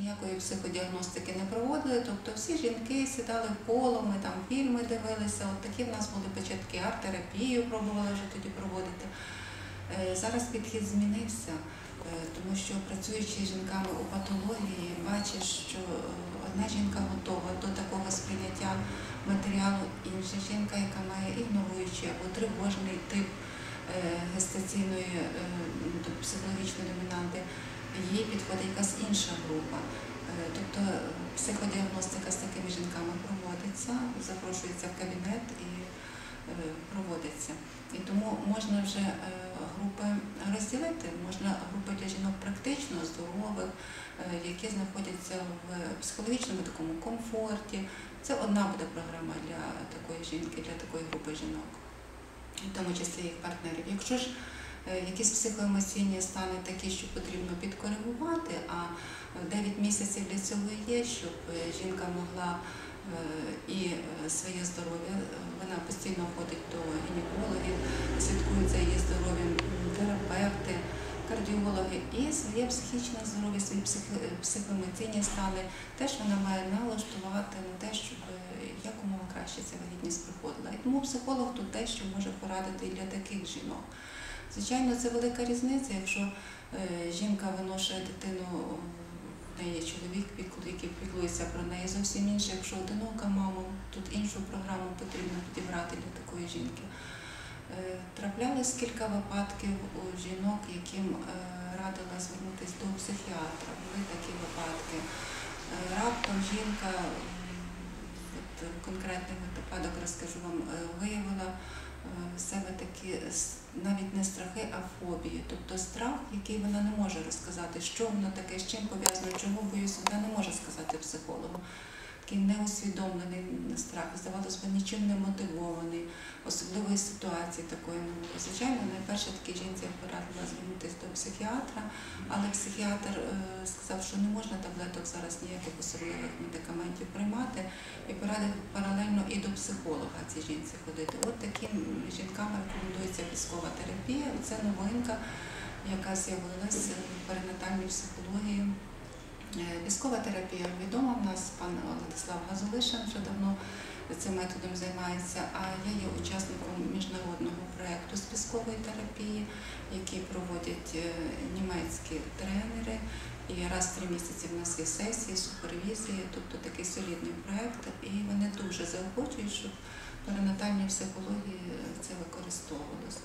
ніякої психодіагностики не проводили. Тобто всі жінки сідали в там фільми дивилися. От такі в нас були початки, арт-терапію пробували вже тоді проводити. Е, Зараз підхід змінився, е, тому що працюючи з жінками у патології, бачиш, що е, одна жінка готова до такого сприйняття матеріалу, інша жінка, яка має ігноруючий або тривожний тип гестаційної тобто психологічної їй підходить якась інша група. Е, Тобто е, психодіагностика з такими жінками проводиться, запрошується в кабінет і е, проводиться. І тому можна вже групи розділити. Можна групи для жінок практично здорових, які знаходяться в психологічному такому комфорті. Це одна буде програма для такої жінки, для такої групи жінок, в тому числі їх партнерів. Якщо ж якісь психоемоційні стани такі, що потрібно підкоригувати, а 9 місяців для цього є, щоб е, жінка могла е, і е, своє здоров'я, е, вона постійно ходить до гінекологів, слідкують за її здоров'ям терапевти, кардіологи, і своє психічне здоров'я, свої е, психоемоційні стани, теж вона має налаштувати на те, щоб е, якомога краще ця вагітність проходила. І тому психолог тут дещо може порадити і для таких жінок. Звичайно, це велика різниця, якщо е, жінка виношує дитину, в неї є чоловік, який піклується про неї зовсім інше. Якщо одинока мама, тут іншу програму потрібно підібрати для такої жінки. Е, Траплялось кілька випадків у жінок, яким е, радила звернутися до психіатра. Були такі випадки. Раптом жінка, конкретний випадок розкажу вам, е, виявила е, в себе такі навіть не страхи, а фобії. Тобто страх, який вона не може розказати, що воно таке, з чим пов'язано, чого боюсь, вона не може сказати психологу. Такий неусвідомлений страх, здавалося б, нічим не мотивований, особливої ситуації такої не було. Звичайно, найперше такій жінці я порадила звернутися до психіатра, але психіатр е, сказав, що не можна таблеток зараз ніяких особливих медикаментів приймати, і порадив паралельно і до психолога цій жінці ходити. От таким жінкам рекомендується військова терапія. Це новинка, яка з'явилася в перинатальній психології. Е, Військова терапія відома в нас, пан Владислав Газолишин вже давно цим методом займається, а я є учасником міжнародного проєкту з військової терапії, який проводять е, німецькі тренери. І раз в три місяці в нас є сесії, супервізії, тобто такий солідний проєкт. І вони дуже заохочують, щоб в перинатальній психології це використовувалось.